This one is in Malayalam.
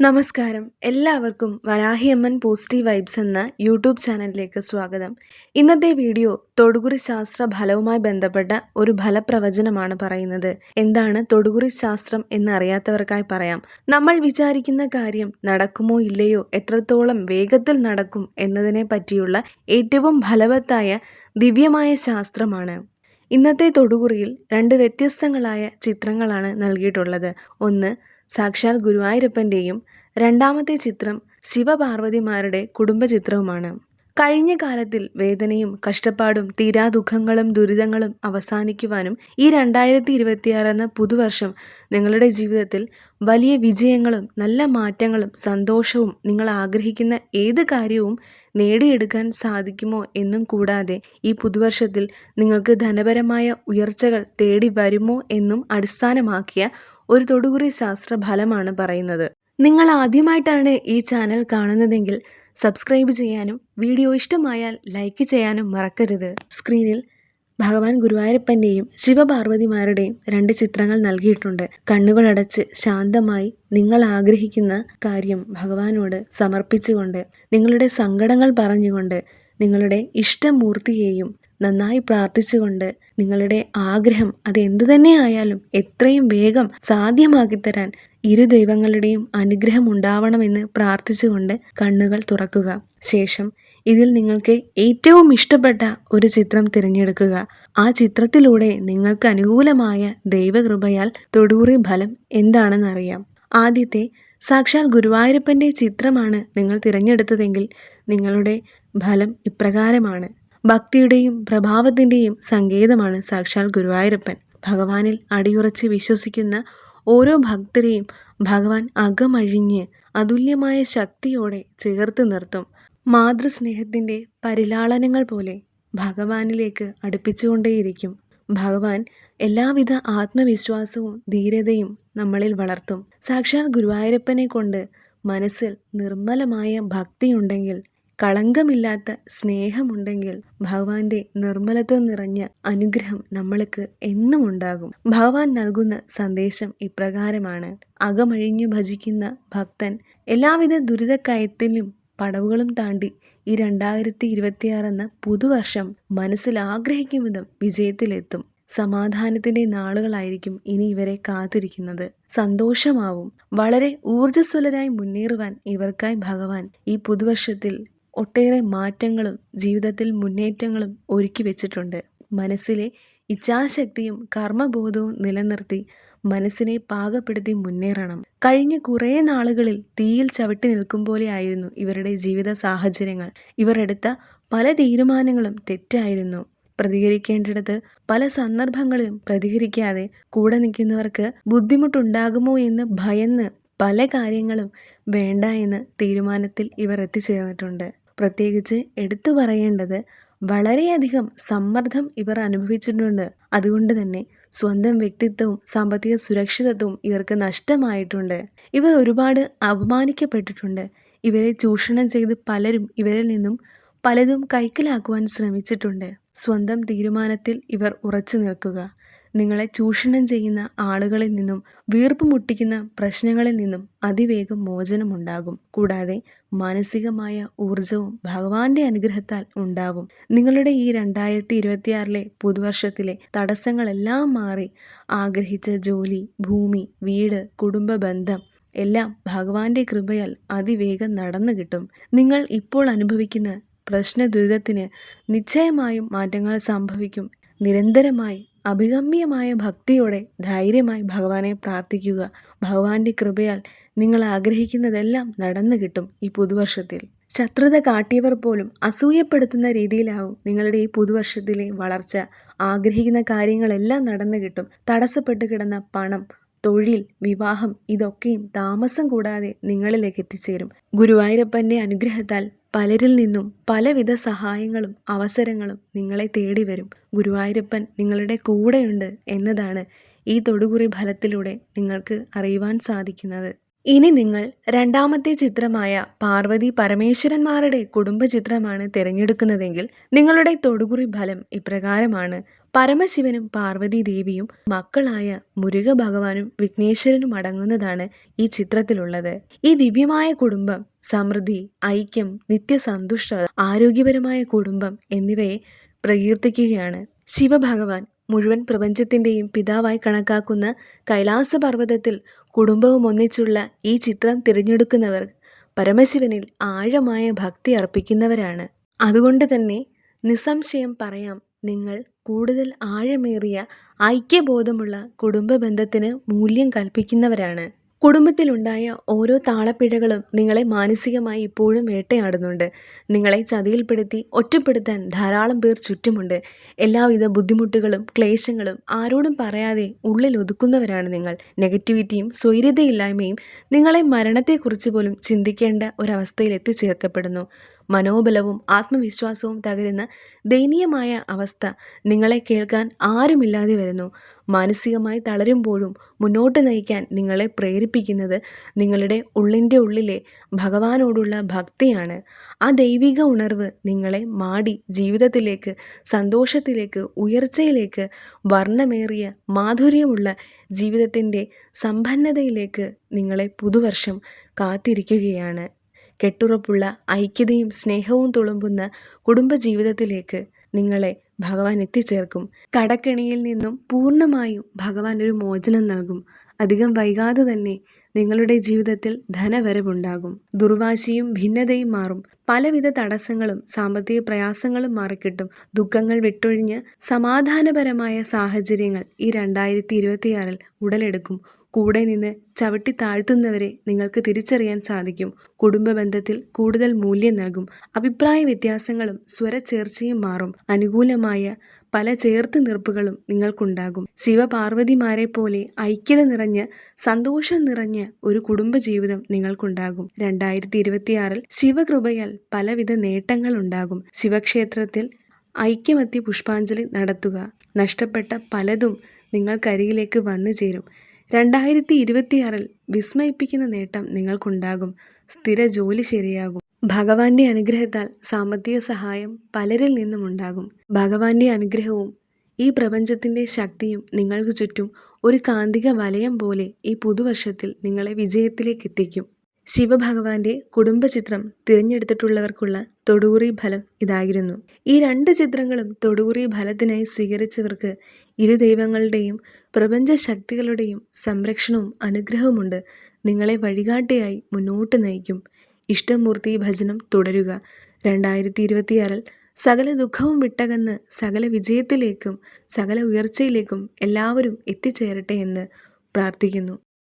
നമസ്കാരം. എല്ലാവർക്കും വരാഹിയമ്മൻ പോസിറ്റീവ് വൈബ്സ് എന്ന യൂട്യൂബ് ചാനലിലേക്ക് സ്വാഗതം. ഇന്നത്തെ വീഡിയോ തൊടുകുറി ശാസ്ത്ര ഫലവുമായി ബന്ധപ്പെട്ട ഒരു ഫലപ്രവചനമാണ് പറയുന്നത്. എന്താണ് തൊടുകുറി ശാസ്ത്രം എന്ന് അറിയാത്തവർക്കായി പറയാം. നമ്മൾ വിചാരിക്കുന്ന കാര്യം നടക്കുമോ ഇല്ലയോ എത്രത്തോളം വേഗത്തിൽ നടക്കും എന്നതിനെ പറ്റിയുള്ള ഏറ്റവും ഫലവത്തായ ദിവ്യമായ ശാസ്ത്രമാണ്. ഇന്നത്തെ തൊടുകുറിയിൽ രണ്ട് വ്യത്യസ്തങ്ങളായ ചിത്രങ്ങളാണ് നൽകിയിട്ടുള്ളത്. ഒന്ന് സാക്ഷാൽ ഗുരുവായൂരപ്പന്റെയും രണ്ടാമത്തെ ചിത്രം ശിവപാർവതിമാരുടെ കുടുംബചിത്രവുമാണ്. കഴിഞ്ഞ കാലത്തിൽ വേദനയും കഷ്ടപ്പാടും തീരാ ദുഃഖങ്ങളും ദുരിതങ്ങളും അവസാനിക്കുവാനും ഈ രണ്ടായിരത്തി ഇരുപത്തിയാറ് എന്ന പുതുവർഷം നിങ്ങളുടെ ജീവിതത്തിൽ വലിയ വിജയങ്ങളും നല്ല മാറ്റങ്ങളും സന്തോഷവും നിങ്ങൾ ആഗ്രഹിക്കുന്ന ഏത് കാര്യവും നേടിയെടുക്കാൻ സാധിക്കുമോ എന്നും കൂടാതെ ഈ പുതുവർഷത്തിൽ നിങ്ങൾക്ക് ധനപരമായ ഉയർച്ചകൾ തേടി വരുമോ എന്നും അടിസ്ഥാനമാക്കിയ ഒരു തൊടുകുറി ശാസ്ത്ര ഫലമാണ് പറയുന്നത്. നിങ്ങൾ ആദ്യമായിട്ടാണ് ഈ ചാനൽ കാണുന്നതെങ്കിൽ സബ്സ്ക്രൈബ് ചെയ്യാനും വീഡിയോ ഇഷ്ടമായാൽ ലൈക്ക് ചെയ്യാനും മറക്കരുത്. സ്ക്രീനിൽ ഭഗവാൻ ഗുരുവായൂരപ്പന്റെയും ശിവപാർവതിമാരുടെയും രണ്ട് ചിത്രങ്ങൾ നൽകിയിട്ടുണ്ട്. കണ്ണുകളടച്ച് ശാന്തമായി നിങ്ങൾ ആഗ്രഹിക്കുന്ന കാര്യം ഭഗവാനോട് സമർപ്പിച്ചുകൊണ്ട് നിങ്ങളുടെ സങ്കടങ്ങൾ പറഞ്ഞുകൊണ്ട് നിങ്ങളുടെ ഇഷ്ടമൂർത്തിയെയും നന്നായി പ്രാർത്ഥിച്ചുകൊണ്ട് നിങ്ങളുടെ ആഗ്രഹം അത് എന്തു തന്നെ ആയാലും എത്രയും വേഗം സാധ്യമാക്കി തരാൻ ഇരു ദൈവങ്ങളുടെയും അനുഗ്രഹം ഉണ്ടാവണമെന്ന് പ്രാർത്ഥിച്ചുകൊണ്ട് കണ്ണുകൾ തുറക്കുക. ശേഷം ഇതിൽ നിങ്ങൾക്ക് ഏറ്റവും ഇഷ്ടപ്പെട്ട ഒരു ചിത്രം തിരഞ്ഞെടുക്കുക. ആ ചിത്രത്തിലൂടെ നിങ്ങൾക്ക് അനുകൂലമായ ദൈവകൃപയാൽ തൊടൂറി ഫലം എന്താണെന്നറിയാം. ആദ്യത്തെ സാക്ഷാൽ ഗുരുവായൂരപ്പന്റെ ചിത്രമാണ് നിങ്ങൾ തിരഞ്ഞെടുത്തതെങ്കിൽ നിങ്ങളുടെ ഫലം ഇപ്രകാരമാണ്. ഭക്തിയുടെയും പ്രഭാവത്തിന്റെയും സങ്കേതമാണ് സാക്ഷാൽ ഗുരുവായൂരപ്പൻ. ഭഗവാനിൽ അടിയുറച്ച് വിശ്വസിക്കുന്ന ഓരോ ഭക്തരെയും ഭഗവാൻ അകമഴിഞ്ഞ് അതുല്യമായ ശക്തിയോടെ ചേർത്ത് നിർത്തും. മാതൃസ്നേഹത്തിന്റെ പരിലാളനങ്ങൾ പോലെ ഭഗവാനിലേക്ക് അടുപ്പിച്ചുകൊണ്ടേയിരിക്കും. ഭഗവാൻ എല്ലാവിധ ആത്മവിശ്വാസവും ധീരതയും നമ്മളിൽ വളർത്തും. സാക്ഷാൽ ഗുരുവായൂരപ്പനെ കൊണ്ട് മനസ്സിൽ നിർമ്മലമായ ഭക്തിയുണ്ടെങ്കിൽ കളങ്കമില്ലാത്ത സ്നേഹമുണ്ടെങ്കിൽ ഭഗവാന്റെ നിർമ്മലത്വം നിറഞ്ഞ അനുഗ്രഹം നമ്മൾക്ക് എന്നും ഉണ്ടാകും. ഭഗവാൻ നൽകുന്ന സന്ദേശം ഇപ്രകാരമാണ്. അകമഴിഞ്ഞു ഭജിക്കുന്ന ഭക്തൻ എല്ലാവിധ ദുരിതക്കയത്തിലും പടവുകളും താണ്ടി ഈ രണ്ടായിരത്തി ഇരുപത്തിയാറ് എന്ന പുതുവർഷം മനസ്സിൽ ആഗ്രഹിക്കും വിധം വിജയത്തിലെത്തും. സമാധാനത്തിന്റെ നാളുകളായിരിക്കും ഇനി ഇവരെ കാത്തിരിക്കുന്നത്. സന്തോഷമാവും. വളരെ ഊർജസ്വലരായി മുന്നേറുവാൻ ഇവർക്കായി ഭഗവാൻ ഈ പുതുവർഷത്തിൽ ഒട്ടേറെ മാറ്റങ്ങളും ജീവിതത്തിൽ മുന്നേറ്റങ്ങളും ഒരുക്കി വെച്ചിട്ടുണ്ട്. മനസ്സിലെ ഇച്ഛാശക്തിയും കർമ്മബോധവും നിലനിർത്തി മനസ്സിനെ പാകപ്പെടുത്തി മുന്നേറണം. കഴിഞ്ഞ കുറേ നാളുകളിൽ തീയിൽ ചവിട്ടി നിൽക്കും പോലെയായിരുന്നു ഇവരുടെ ജീവിത സാഹചര്യങ്ങൾ. ഇവരെടുത്ത പല തീരുമാനങ്ങളും തെറ്റായിരുന്നു. പ്രതികരിക്കേണ്ടിടത്ത് പല സന്ദർഭങ്ങളിലും പ്രതികരിക്കാതെ കൂടെ നിൽക്കുന്നവർക്ക് ബുദ്ധിമുട്ടുണ്ടാകുമോ എന്ന് ഭയന്ന് പല കാര്യങ്ങളും വേണ്ട എന്ന് തീരുമാനത്തിൽ ഇവർ എത്തിച്ചേർന്നിട്ടുണ്ട്. പ്രത്യേകിച്ച് എടുത്തു പറയേണ്ടത് വളരെയധികം സമ്മർദ്ദം ഇവർ അനുഭവിച്ചിട്ടുണ്ട്. അതുകൊണ്ട് തന്നെ സ്വന്തം വ്യക്തിത്വവും സാമ്പത്തിക സുരക്ഷിതത്വവും ഇവർക്ക് നഷ്ടമായിട്ടുണ്ട്. ഇവർ ഒരുപാട് അപമാനിക്കപ്പെട്ടിട്ടുണ്ട്. ഇവരെ ചൂഷണം ചെയ്ത് പലരും ഇവരിൽ നിന്നും പലതും കൈക്കലാക്കുവാൻ ശ്രമിച്ചിട്ടുണ്ട്. സ്വന്തം തീരുമാനത്തിൽ ഇവർ ഉറച്ചു നിൽക്കുക. നിങ്ങളെ ചൂഷണം ചെയ്യുന്ന ആളുകളിൽ നിന്നും വീർപ്പ് മുട്ടിക്കുന്ന പ്രശ്നങ്ങളിൽ നിന്നും അതിവേഗം മോചനമുണ്ടാകും. കൂടാതെ മാനസികമായ ഊർജവും ഭഗവാന്റെ അനുഗ്രഹത്താൽ ഉണ്ടാവും. നിങ്ങളുടെ ഈ രണ്ടായിരത്തി ഇരുപത്തിയാറിലെ പുതുവർഷത്തിലെ തടസ്സങ്ങളെല്ലാം മാറി ആഗ്രഹിച്ച ജോലി ഭൂമി വീട് കുടുംബ ബന്ധം എല്ലാം ഭഗവാന്റെ കൃപയാൽ അതിവേഗം നടന്നു കിട്ടും. നിങ്ങൾ ഇപ്പോൾ അനുഭവിക്കുന്ന പ്രശ്ന ദുരിതത്തിന് നിശ്ചയമായും മാറ്റങ്ങൾ സംഭവിക്കും. നിരന്തരമായി അഭിഗമ്യമായ ഭക്തിയോടെ ധൈര്യമായി ഭഗവാനെ പ്രാർത്ഥിക്കുക. ഭഗവാന്റെ കൃപയാൽ നിങ്ങൾ ആഗ്രഹിക്കുന്നതെല്ലാം നടന്നു കിട്ടും ഈ പുതുവർഷത്തിൽ. ശത്രുത കാട്ടിയവർ പോലും അസൂയപ്പെടുത്തുന്ന രീതിയിലാവും നിങ്ങളുടെ ഈ പുതുവർഷത്തിലെ വളർച്ച. ആഗ്രഹിക്കുന്ന കാര്യങ്ങളെല്ലാം നടന്നു കിട്ടും. തടസ്സപ്പെട്ട് കിടന്ന പണം തൊഴിൽ വിവാഹം ഇതൊക്കെയും താമസം കൂടാതെ നിങ്ങളിലേക്ക് എത്തിച്ചേരും. ഗുരുവായൂരപ്പന്റെ അനുഗ്രഹത്താൽ പലരിൽ നിന്നും പലവിധ സഹായങ്ങളും അവസരങ്ങളും നിങ്ങളെ തേടി വരും. ഗുരുവായൂരപ്പൻ നിങ്ങളുടെ കൂടെയുണ്ട് എന്നതാണ് ഈ തൊടുകുറി ഫലത്തിലൂടെ നിങ്ങൾക്ക് അറിയുവാൻ സാധിക്കുന്നത്. ഇനി നിങ്ങൾ രണ്ടാമത്തെ ചിത്രമായ പാർവതി പരമേശ്വരന്മാരുടെ കുടുംബ ചിത്രമാണ് തിരഞ്ഞെടുക്കുന്നതെങ്കിൽ നിങ്ങളുടെ തൊടുകുറി ഫലം ഇപ്രകാരമാണ്. പരമശിവനും പാർവതി ദേവിയും മക്കളായ മുരുക ഭഗവാനും വിഘ്നേശ്വരനും അടങ്ങുന്നതാണ് ഈ ചിത്രത്തിലുള്ളത്. ഈ ദിവ്യമായ കുടുംബം സമൃദ്ധി ഐക്യം നിത്യസന്തുഷ്ട ആരോഗ്യപരമായ കുടുംബം എന്നിവയെ പ്രകീർത്തിക്കുകയാണ് ശിവഭഗവാൻ. മുഴുവൻ പ്രപഞ്ചത്തിന്റെയും പിതാവായി കണക്കാക്കുന്ന കൈലാസ പർവതത്തിൽ കുടുംബവും ഒന്നിച്ചുള്ള ഈ ചിത്രം തിരഞ്ഞെടുക്കുന്നവർ പരമശിവനിൽ ആഴമായ ഭക്തി അർപ്പിക്കുന്നവരാണ്. അതുകൊണ്ട് തന്നെ നിസ്സംശയം പറയാം നിങ്ങൾ കൂടുതൽ ആഴമേറിയ ഐക്യബോധമുള്ള കുടുംബ ബന്ധത്തിന് മൂല്യം കൽപ്പിക്കുന്നവരാണ്. കുടുംബത്തിലുണ്ടായ ഓരോ താളപ്പിഴകളും നിങ്ങളെ മാനസികമായി ഇപ്പോഴും വേട്ടയാടുന്നുണ്ട്. നിങ്ങളെ ചതിയിൽപ്പെടുത്തി ഒറ്റപ്പെടുത്താൻ ധാരാളം പേർ ചുറ്റുമുണ്ട്. എല്ലാവിധ ബുദ്ധിമുട്ടുകളും ക്ലേശങ്ങളും ആരോടും പറയാതെ ഉള്ളിൽ ഒതുക്കുന്നവരാണ് നിങ്ങൾ. നെഗറ്റിവിറ്റിയും സ്വൈര്യതയില്ലായ്മയും നിങ്ങളെ മരണത്തെക്കുറിച്ച് പോലും ചിന്തിക്കേണ്ട ഒരവസ്ഥയിൽ എത്തിച്ചേർക്കപ്പെടുന്നു. മനോബലവും ആത്മവിശ്വാസവും തകരുന്ന ദയനീയമായ അവസ്ഥ നിങ്ങളെ കേൾക്കാൻ ആരുമില്ലാതെ വരുന്നു. മാനസികമായി തളരുമ്പോഴും മുന്നോട്ട് നയിക്കാൻ നിങ്ങളെ പ്രേരിപ്പിക്കുന്നത് നിങ്ങളുടെ ഉള്ളിന്റെ ഉള്ളിലെ ഭഗവാനോടുള്ള ഭക്തിയാണ്. ആ ദൈവിക ഉണർവ് നിങ്ങളെ മാടി ജീവിതത്തിലേക്ക് സന്തോഷത്തിലേക്ക് ഉയർച്ചയിലേക്ക് വർണമേറിയ മാധുര്യമുള്ള ജീവിതത്തിന്റെ സമ്പന്നതയിലേക്ക് നിങ്ങളെ പുതുവർഷം കാത്തിരിക്കുകയാണ്. കെട്ടുറപ്പുള്ള ഐക്യതയും സ്നേഹവും തുളുമ്പുന്ന കുടുംബജീവിതത്തിലേക്ക് നിങ്ങളെ ഭഗവാൻ എത്തിച്ചേർക്കും. കടക്കെണിയിൽ നിന്നും പൂർണമായും ഭഗവാൻ ഒരു മോചനം നൽകും. അധികം വൈകാതെ തന്നെ നിങ്ങളുടെ ജീവിതത്തിൽ ധനവരവുണ്ടാകും. ദുർവാശിയും ഭിന്നതയും മാറും. പലവിധ തടസ്സങ്ങളും സാമ്പത്തിക പ്രയാസങ്ങളും മാറിക്കിട്ടും. ദുഃഖങ്ങൾ വിട്ടൊഴിഞ്ഞ് സമാധാനപരമായ സാഹചര്യങ്ങൾ ഈ രണ്ടായിരത്തി ഇരുപത്തിയാറിൽ ഉടലെടുക്കും. കൂടെ നിന്ന് ചവിട്ടി താഴ്ത്തുന്നവരെ നിങ്ങൾക്ക് തിരിച്ചറിയാൻ സാധിക്കും. കുടുംബ ബന്ധത്തിൽ കൂടുതൽ മൂല്യം നൽകും. അഭിപ്രായ വ്യത്യാസങ്ങളും സ്വരചേർച്ചയും മാറും. അനുകൂലമായ പല ചേർത്ത് നിർപ്പുകളും നിങ്ങൾക്കുണ്ടാകും. ശിവപാർവതിമാരെ പോലെ ഐക്യത നിറഞ്ഞ് സന്തോഷം നിറഞ്ഞ ഒരു കുടുംബജീവിതം നിങ്ങൾക്കുണ്ടാകും. രണ്ടായിരത്തി ഇരുപത്തിയാറിൽ ശിവകൃപയാൽ പലവിധ നേട്ടങ്ങൾ ഉണ്ടാകും ശിവക്ഷേത്രത്തിൽ ഐക്യമത്യ പുഷ്പാഞ്ജലി നടത്തുക നഷ്ടപ്പെട്ട പലതും നിങ്ങൾക്കരികിലേക്ക് വന്നു ചേരും രണ്ടായിരത്തി ഇരുപത്തിയാറിൽ വിസ്മയിപ്പിക്കുന്ന നേട്ടം നിങ്ങൾക്കുണ്ടാകും. സ്ഥിര ജോലി ശരിയാകും. ഭഗവാന്റെ അനുഗ്രഹത്താൽ സാമ്പത്തിക സഹായം പലരിൽ നിന്നും ഉണ്ടാകും. ഭഗവാന്റെ അനുഗ്രഹവും ഈ പ്രപഞ്ചത്തിന്റെ ശക്തിയും നിങ്ങൾക്ക് ചുറ്റും ഒരു കാന്തിക വലയം പോലെ ഈ പുതുവർഷത്തിൽ നിങ്ങളെ വിജയത്തിലേക്ക് എത്തിക്കും. ശിവഭഗവാന്റെ കുടുംബചിത്രം തിരഞ്ഞെടുത്തിട്ടുള്ളവർക്കുള്ള തൊടുകുറി ഫലം ഇതായിരുന്നു. ഈ രണ്ട് ചിത്രങ്ങളും തൊടുകുറി ഫലത്തിനായി സ്വീകരിച്ചവർക്ക് ഇരു ദൈവങ്ങളുടെയും പ്രപഞ്ച ശക്തികളുടെയും സംരക്ഷണവും അനുഗ്രഹവുമുണ്ട്. നിങ്ങളെ വഴികാട്ടിയായി മുന്നോട്ട് നയിക്കും. ഇഷ്ടമൂർത്തി ഭജനം തുടരുക. രണ്ടായിരത്തി ഇരുപത്തിയാറിൽ സകല ദുഃഖവും വിട്ടകന്ന് സകല വിജയത്തിലേക്കും സകല ഉയർച്ചയിലേക്കും എല്ലാവരും എത്തിച്ചേരട്ടെ എന്ന് പ്രാർത്ഥിക്കുന്നു.